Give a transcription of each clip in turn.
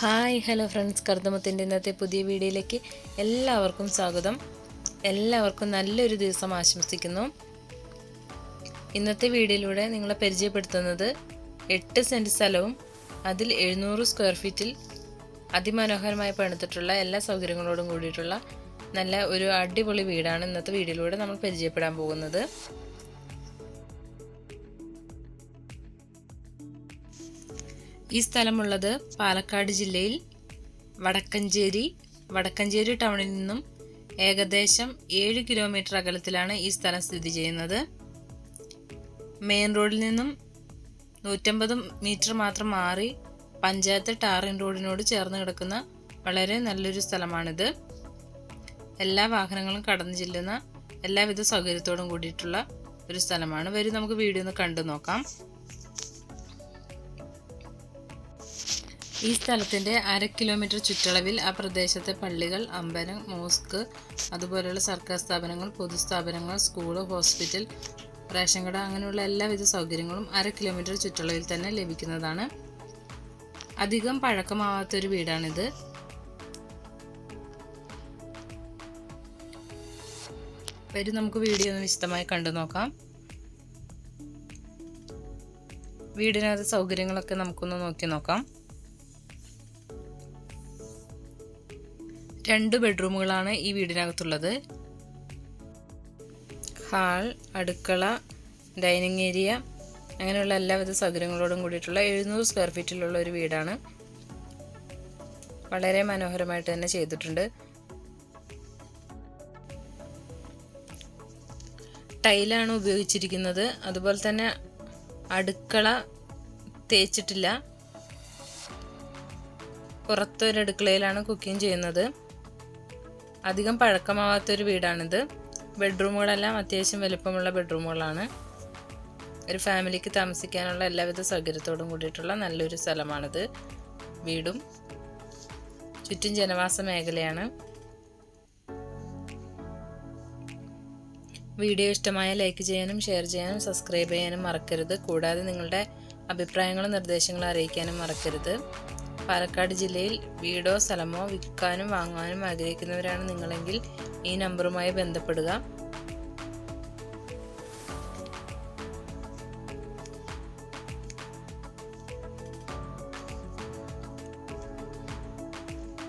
Hi hello friends. കർദമത്തിന്റെ ഇന്നത്തെ പുതിയ വീഡിയോയിലേക്ക് എല്ലാവർക്കും സ്വാഗതം. എല്ലാവർക്കും നല്ലൊരു ദിവസം ആശംസിക്കുന്നു. ഇന്നത്തെ വീഡിയോയിലൂടെ നിങ്ങളെ പരിചയപ്പെടുത്തുന്നത് എട്ട് സെന്റ് സ്ഥലവും അതിൽ എഴുന്നൂറ് സ്ക്വയർ ഫീറ്റിൽ അതിമനോഹരമായി പണിതിട്ടുള്ള എല്ലാ സൗകര്യങ്ങളോടും കൂടിയിട്ടുള്ള നല്ല ഒരു അടിപൊളി വീടാണ് ഇന്നത്തെ വീഡിയോയിലൂടെ നമ്മൾ പരിചയപ്പെടാൻ പോകുന്നത്. ഈ സ്ഥലമുള്ളത് പാലക്കാട് ജില്ലയിൽ വടക്കഞ്ചേരി വടക്കഞ്ചേരി ടൗണിൽ നിന്നും ഏകദേശം ഏഴ് കിലോമീറ്റർ അകലത്തിലാണ് ഈ സ്ഥലം സ്ഥിതി ചെയ്യുന്നത്. മെയിൻ റോഡിൽ നിന്നും നൂറ്റമ്പത് മീറ്റർ മാത്രം മാറി പഞ്ചായത്ത് ടാറിൻ റോഡിനോട് ചേർന്ന് കിടക്കുന്ന വളരെ നല്ലൊരു സ്ഥലമാണിത്. എല്ലാ വാഹനങ്ങളും കടന്നു ചെല്ലുന്ന എല്ലാവിധ സൗകര്യത്തോടും കൂടിയിട്ടുള്ള ഒരു സ്ഥലമാണ്. വരും നമുക്ക് വീഡിയോ ഒന്ന് കണ്ടു നോക്കാം. ഈ സ്ഥലത്തിന്റെ അര കിലോമീറ്റർ ചുറ്റളവിൽ ആ പ്രദേശത്തെ പള്ളികൾ അമ്പലം മോസ്ക് അതുപോലെയുള്ള സർക്കാർ സ്ഥാപനങ്ങൾ പൊതുസ്ഥാപനങ്ങൾ സ്കൂൾ ഹോസ്പിറ്റൽ റേഷൻ കട അങ്ങനെയുള്ള എല്ലാവിധ സൗകര്യങ്ങളും അര കിലോമീറ്റർ ചുറ്റളവിൽ തന്നെ ലഭിക്കുന്നതാണ്. അധികം പഴക്കമാവാത്തൊരു വീടാണിത്. വരും നമുക്ക് വീഡിയോ ഒന്ന് വിശദമായി കണ്ടു നോക്കാം. വീടിനകത്ത് സൗകര്യങ്ങളൊക്കെ നമുക്കൊന്ന് നോക്കി നോക്കാം. രണ്ട് ബെഡ്റൂമുകളാണ് ഈ വീടിനകത്തുള്ളത്. ഹാൾ അടുക്കള ഡൈനിങ് ഏരിയ അങ്ങനെയുള്ള എല്ലാവിധ സൗകര്യങ്ങളോടും കൂടിയിട്ടുള്ള എഴുന്നൂറ് സ്ക്വയർ ഫീറ്റിലുള്ള ഒരു വീടാണ്. വളരെ മനോഹരമായിട്ട് തന്നെ ചെയ്തിട്ടുണ്ട്. ടൈലാണ് ഉപയോഗിച്ചിരിക്കുന്നത്. അതുപോലെ തന്നെ അടുക്കള തേച്ചിട്ടില്ല. പുറത്തൊരു അടുക്കളയിലാണ് കുക്കിംഗ് ചെയ്യുന്നത്. അധികം പഴക്കമാവാത്തൊരു വീടാണിത്. ബെഡ്റൂമുകളെല്ലാം അത്യാവശ്യം വലുപ്പമുള്ള ബെഡ്റൂമുകളാണ്. ഒരു ഫാമിലിക്ക് താമസിക്കാനുള്ള എല്ലാവിധ സൗകര്യത്തോടും കൂടിയിട്ടുള്ള നല്ലൊരു സ്ഥലമാണിത്. വീടും ചുറ്റും ജനവാസ മേഖലയാണ്. വീഡിയോ ഇഷ്ടമായ ലൈക്ക് ചെയ്യാനും ഷെയർ ചെയ്യാനും സബ്സ്ക്രൈബ് ചെയ്യാനും മറക്കരുത്. കൂടാതെ നിങ്ങളുടെ അഭിപ്രായങ്ങളും നിർദ്ദേശങ്ങളും അറിയിക്കാനും മറക്കരുത്. പാലക്കാട് ജില്ലയിൽ വീടോ സ്ഥലമോ വിൽക്കാനും വാങ്ങാനും ആഗ്രഹിക്കുന്നവരാണ് നിങ്ങളെങ്കിൽ ഈ നമ്പറുമായി ബന്ധപ്പെടുക.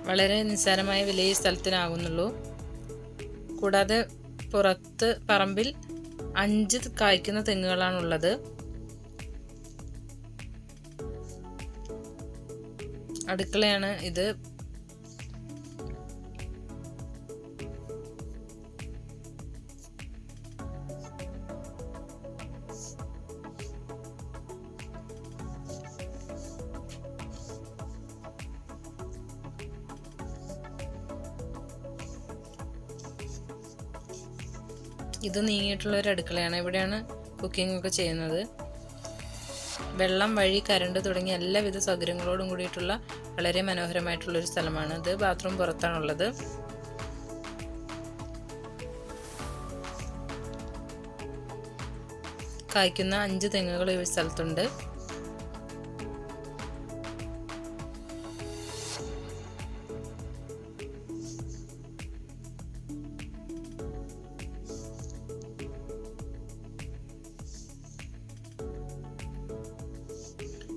വളരെ നിസ്സാരമായ വില ഈ സ്ഥലത്തിനാകുന്നുള്ളൂ കൂടാതെ പുറത്ത് പറമ്പിൽ അഞ്ച് കായ്ക്കുന്ന തെങ്ങുകളാണുള്ളത്. അടുക്കളയാണ് ഇത്. ഇത് നീങ്ങിയിട്ടുള്ള ഒരു അടുക്കളയാണ്. ഇവിടെയാണ് കുക്കിംഗ് ഒക്കെ ചെയ്യുന്നത്. വെള്ളം വഴി കരണ്ട് തുടങ്ങിയ എല്ലാവിധ സൗകര്യങ്ങളോടും കൂടിയിട്ടുള്ള വളരെ മനോഹരമായിട്ടുള്ള ഒരു സ്ഥലമാണ് ഇത്. ബാത്റൂം പുറത്താണുള്ളത്. കായ്ക്കുന്ന അഞ്ച് തെങ്ങുകൾ ഈ സ്ഥലത്തുണ്ട്.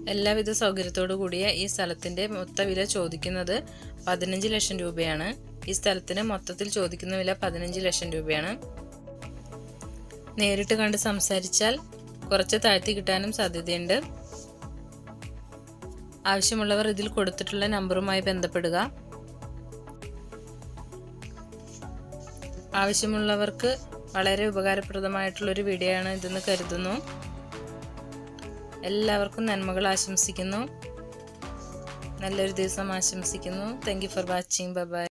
എല്ലാവിധ സൗകര്യത്തോടു കൂടിയ ഈ സ്ഥലത്തിന്റെ മൊത്ത വില ചോദിക്കുന്നത് പതിനഞ്ച് ലക്ഷം രൂപയാണ്. ഈ സ്ഥലത്തിന് മൊത്തത്തിൽ ചോദിക്കുന്ന വില പതിനഞ്ച് ലക്ഷം രൂപയാണ്. നേരിട്ട് കണ്ട് സംസാരിച്ചാൽ കുറച്ച് താഴ്ത്തി കിട്ടാനും സാധ്യതയുണ്ട്. ആവശ്യമുള്ളവർ ഇതിൽ കൊടുത്തിട്ടുള്ള നമ്പറുമായി ബന്ധപ്പെടുക. ആവശ്യമുള്ളവർക്ക് വളരെ ഉപകാരപ്രദമായിട്ടുള്ളൊരു വീഡിയോ ആണ് ഇതെന്ന് കരുതുന്നു. എല്ലാവർക്കും നന്മകൾ ആശംസിക്കുന്നു. നല്ലൊരു ദിവസം ആശംസിക്കുന്നു. Thank you for watching bye